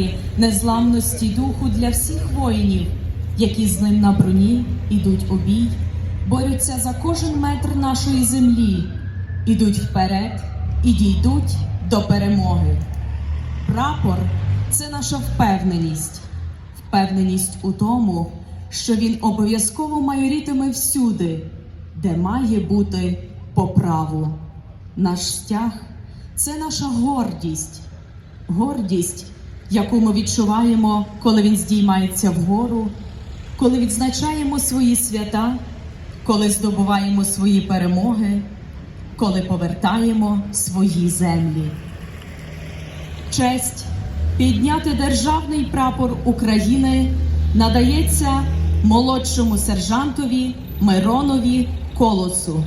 символі незламності духу для всіх воїнів, які з ним на броні ідуть у бій, борються за кожен метр нашої землі, ідуть вперед і дійдуть до перемоги. Прапор це наша впевненість, впевненість у тому, що він обов'язково майорітиме всюди, де має бути по праву. Наш стяг це наша гордість, гордість, яку ми відчуваємо, коли він здіймається вгору, коли відзначаємо свої свята, коли здобуваємо свої перемоги, коли повертаємо свої землі. Честь підняти державний прапор України надається молодшому сержантові Миронові Колосу.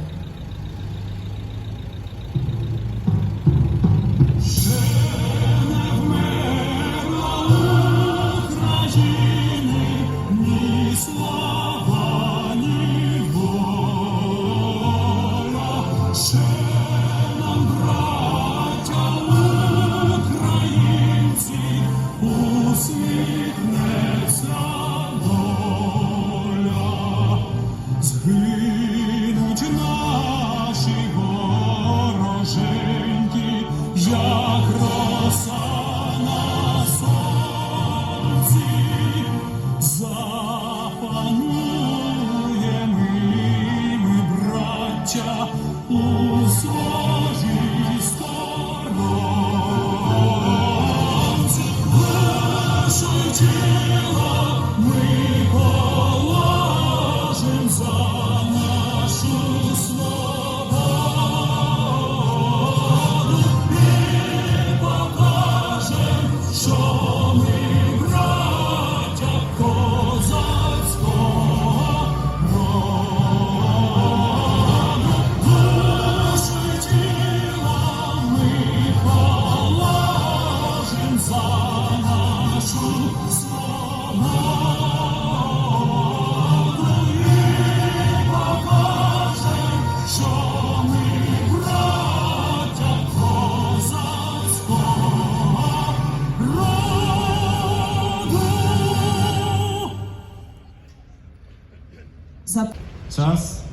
За Час,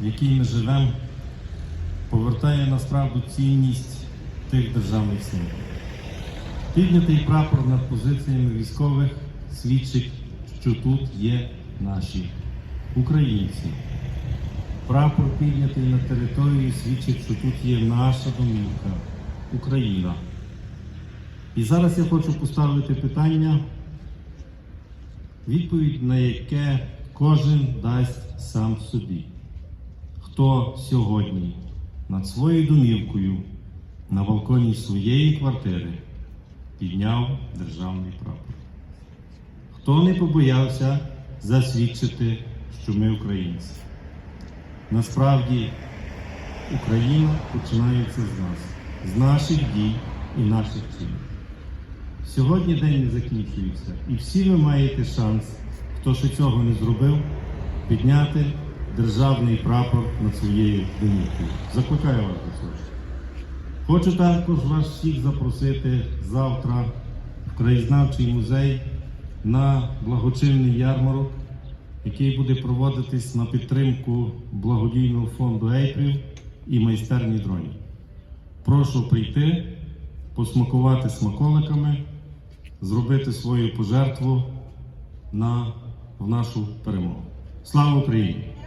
в який ми живемо, повертає насправді цінність тих державних сил. Піднятий прапор над позиціями військових свідчить, що тут є наші українці. Прапор піднятий над територією свідчить, що тут є наша домівка, Україна. І зараз я хочу поставити питання, відповідь на яке кожен дасть сам собі. Хто сьогодні над своєю домівкою на балконі своєї квартири підняв державний прапор? Хто не побоявся засвідчити, що ми українці? Насправді Україна починається з нас, з наших дій і наших чинів. Сьогодні день не закінчується, і всі ви маєте шанс, хто ще цього не зробив, підняти державний прапор над своєю домівкою. Закликаю вас до цього. Хочу також вас всіх запросити завтра в краєзнавчий музей на благочинний ярмарок, який буде проводитись на підтримку благодійного фонду Ейпрів і майстерні дронів. Прошу прийти, посмакувати смаколиками, зробити свою пожертву на, в нашу перемогу. Слава Україні!